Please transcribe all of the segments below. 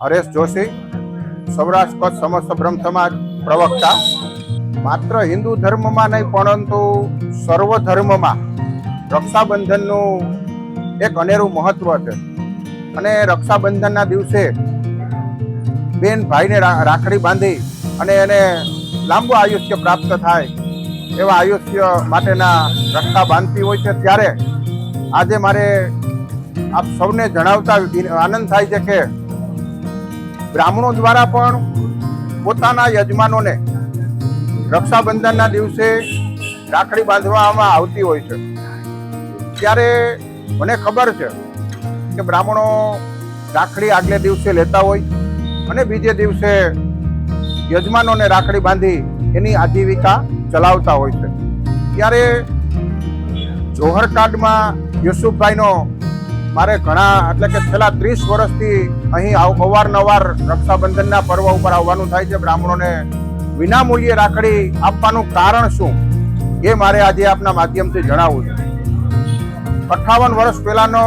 હરેશ જોશી, સૌરાષ્ટ્ર કચ્છ સમસ્ત બ્રહ્મ સમાજ પ્રવક્તા. માત્ર હિન્દુ ધર્મમાં નહીં, પરંતુ સર્વ ધર્મમાં રક્ષાબંધનનું એક અનેરું મહત્વ છે. અને રક્ષાબંધનના દિવસે બેન ભાઈને રાખડી બાંધી અને એને લાંબુ આયુષ્ય પ્રાપ્ત થાય એવા આયુષ્ય માટેના રક્ષા બાંધતી હોય છે. ત્યારે આજે મારે આપ સૌને જણાવતા આનંદ થાય છે કે બ્રાહ્મણો દ્વારા પણ પોતાના યજમાનોને રક્ષાબંધનના દિવસે રાખડી બાંધવામાં આવતી હોય છે. ત્યારે મને ખબર છે કે બ્રાહ્મણો રાખડી આગલે દિવસે લેતા હોય અને બીજે દિવસે યજમાનોને રાખડી બાંધી એની આજીવિકા ચલાવતા હોય છે. ત્યારે જોહર કાર્ડમાં યુસુફભાઈનો મારે ઘણા, એટલે કે છેલ્લા ત્રીસ વર્ષથી અહીં અવારનવાર રક્ષાબંધનના પર્વ ઉપર આવવાનું થાય છે. બ્રાહ્મણોને વિનામૂલ્યે રાખડી આપવાનું કારણ શું? એ મારે આજે આપના માધ્યમથી જણાવવું છે. અઠાવન વર્ષ પહેલાનો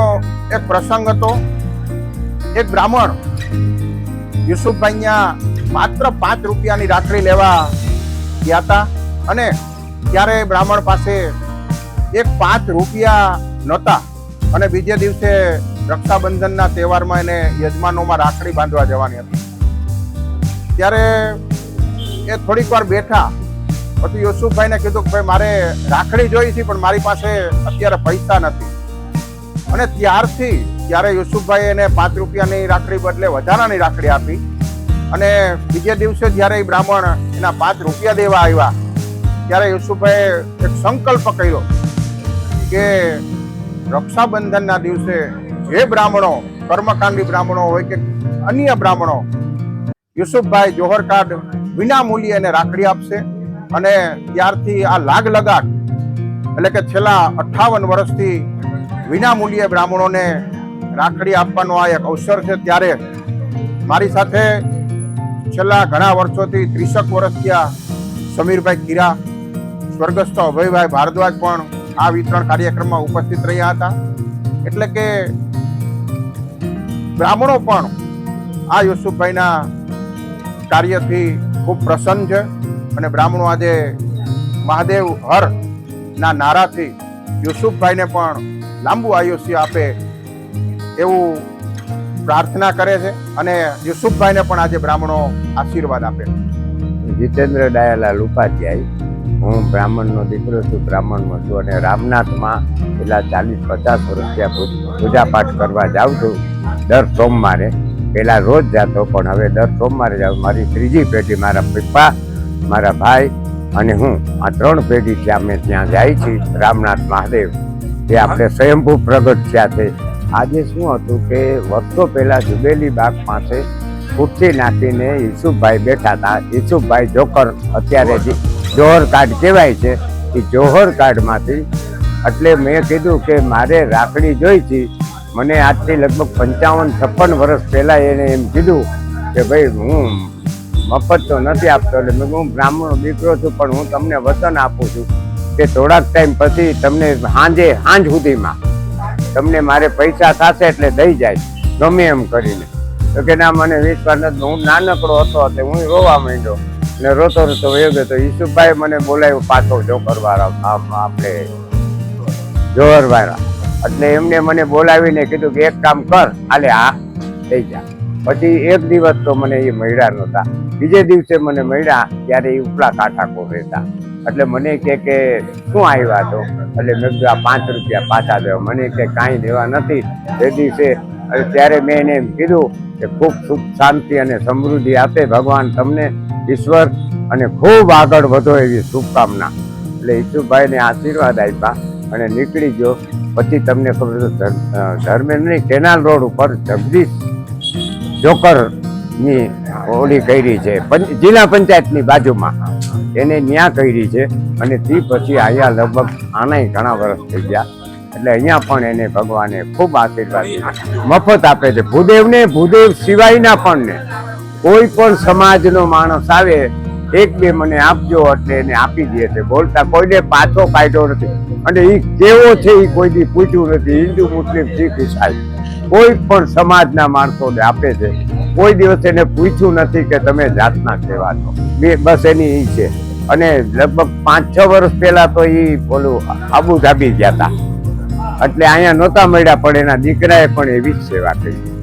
એક પ્રસંગ હતો. એક બ્રાહ્મણ યુસુફભાઈ માત્ર પાંચ રૂપિયાની રાખડી લેવા ગયા હતા અને ત્યારે બ્રાહ્મણ પાસે એક પાંચ રૂપિયા નહોતા. અને બીજે દિવસે રક્ષાબંધનના તહેવારમાં એને યજમાનોમાં રાખડી બાંધવા જવાની હતી. ત્યારે એ થોડીક વાર બેઠા. પછી યુસુફભાઈને કીધું કે, ભાઈ, મારે રાખડી જોઈ છે, પણ મારી પાસે અત્યારે પૈસા નથી. અને ત્યારથી ત્યારે યુસુફભાઈ એને પાંચ રૂપિયાની રાખડી બદલે વધારાની રાખડી આપી. અને બીજે દિવસે જ્યારે એ બ્રાહ્મણ એના પાંચ રૂપિયા દેવા આવ્યા, ત્યારે યુસુફભાઈએ એક સંકલ્પ કર્યો કે રક્ષાબંધનના દિવસે જે બ્રાહ્મણો, કર્મકાંડી બ્રાહ્મણો હોય કે અન્ય બ્રાહ્મણો, યુસુફભાઈ જોહર કાર્ડ વિના મૂલ્યે એને રાખડી આપશે અને ત્યારથી આ લાગ લગાટ એટલે કે છેલ્લા અઠાવન વર્ષથી વિના મૂલ્યે બ્રાહ્મણોને રાખડી આપવાનો આ એક અવસર છે. ત્યારે મારી સાથે છેલ્લા ઘણા વર્ષોથી ત્રીસક વર્ષ થયા સમીરભાઈ કીરા સ્વર્ગસ્થ અભયભાઈ ભારદ્વાજ પણ આ વિતરણ કાર્યક્રમમાં ઉપસ્થિત રહ્યા હતા. એટલે કે બ્રાહ્મણો પણ આ યુસુફભાઈના કાર્યથી ખૂબ પ્રસન્ન છે અને બ્રાહ્મણો આજે મહાદેવ હર ના નારાથી યુસુફભાઈને પણ લાંબુ આયુષ્ય આપે એવું પ્રાર્થના કરે છે અને યુસુફભાઈને પણ આજે બ્રાહ્મણો આશીર્વાદ આપે જીતેન્દ્ર ડાયાલાલ ઉપાધ્યાય હું બ્રાહ્મણનો દીકરો છું, બ્રાહ્મણમાં છું અને રામનાથમાં પેલા ચાલીસ પચાસ ત્યાં પૂજાપાઠ કરવા જાઉં છું, દર સોમવારે. પહેલાં રોજ જતો, પણ હવે દર સોમવારે જાઉં. મારી ત્રીજી પેઢી મારા પપ્પા, મારા ભાઈ અને હું. આ ત્રણ પેઢી ત્યાં અમે ત્યાં જાય છીએ, રામનાથ મહાદેવ. જે આપણે સ્વયંભૂ પ્રગટ થયા છે. આજે શું હતું કે, વર્ષો પહેલાં જુબેલી બાગ પાસે ખુરશી નાખીને ઈસુભાઈ બેઠા હતા. ઈસુભાઈ જોકર અત્યારે જોહર કાર્ડ કહેવાય છે. એ જોહર કાર્ડમાંથી એટલે મેં કીધું કે મારે રાખડી જોઈ છે મને આજથી લગભગ પંચાવન, છપ્પન વર્ષ પહેલાં એને એમ કીધું કે ભાઈ હું મફત તો નથી આપતો એટલે હું બ્રાહ્મણનો દીકરો છું, પણ હું તમને વચન આપું છું કે થોડાક ટાઈમ પછી તમને સાંજે સાંજ સુધીમાં તમને મારે પૈસા થશે એટલે દઈ જાય, ગમે એમ કરીને. તો કે ના, મને વિશ્વાસ નથી. હું નાનકડો હતો એટલે હું રોવા માંડ્યો. ને રોતો રોતો વયો ગયો તો ઈસુભાઈ મને બોલાવ્યો પાછો જોકર વાળા આમ આપણે જોહર વાળા એટલે એમને મને બોલાવીને કીધું કે એક કામ કર આલે આ થઈ જા. પછી એક દિવસ તો મને એ મળ્યા નહોતા. બીજે દિવસે મને મળ્યા ત્યારે એ ઉપલા કાંઠા રહેતા. એટલે મને કે કે શું આવ્યા તો? એટલે મેં કીધું, આ પાંચ રૂપિયા પાછા દેવા મને કે કાંઈ દેવા નથી. તે દિવસે, ત્યારે મેં એને એમ કીધું કે ખૂબ સુખ, શાંતિ અને સમૃદ્ધિ આપે ભગવાન તમને. ઈશ્વર અને ખૂબ આગળ વધો એવી શુભકામના. એટલે ઈશુભાઈને આશીર્વાદ આપ્યા અને નીકળી ગયો. પછી તમને ખબર ધર્મેન્દ્રની કેનાલ રોડ ઉપર જગદીશ જોકરની હોળી કરી છે. જિલ્લા પંચાયતની બાજુમાં. એને ન્યા કરી છે અને તે પછી અહીંયા લગભગ આનાય ઘણા વર્ષ થઈ ગયા. એટલે અહીંયા પણ એને ભગવાને ખૂબ આશીર્વાદ મફત આપે છે. ભૂદેવને ભૂદેવ સિવાયના પણ ને. કોઈ પણ સમાજનો માણસ આવે, એક બે મને આપજો એટલે એને આપી દે છે બોલતા કોઈને પાછો કાઢ્યો નથી. અને એ કેવો છે એ કોઈ દી પૂછ્યું નથી. હિન્દુ, મુસ્લિમ, શીખ, ઈસાઈ, કોઈ પણ સમાજના માણસોને આપે છે. કોઈ દિવસ એને પૂછ્યું નથી કે તમે જાતના કેવા છો. બે બસ એની એ છે. અને લગભગ પાંચ, છ વર્ષ પહેલા તો એ બોલું આબુ ધાબી ગયા હતા એટલે અહીંયા નહોતા મળ્યા, પણ એના દીકરાએ પણ એવી જ સેવા કરી.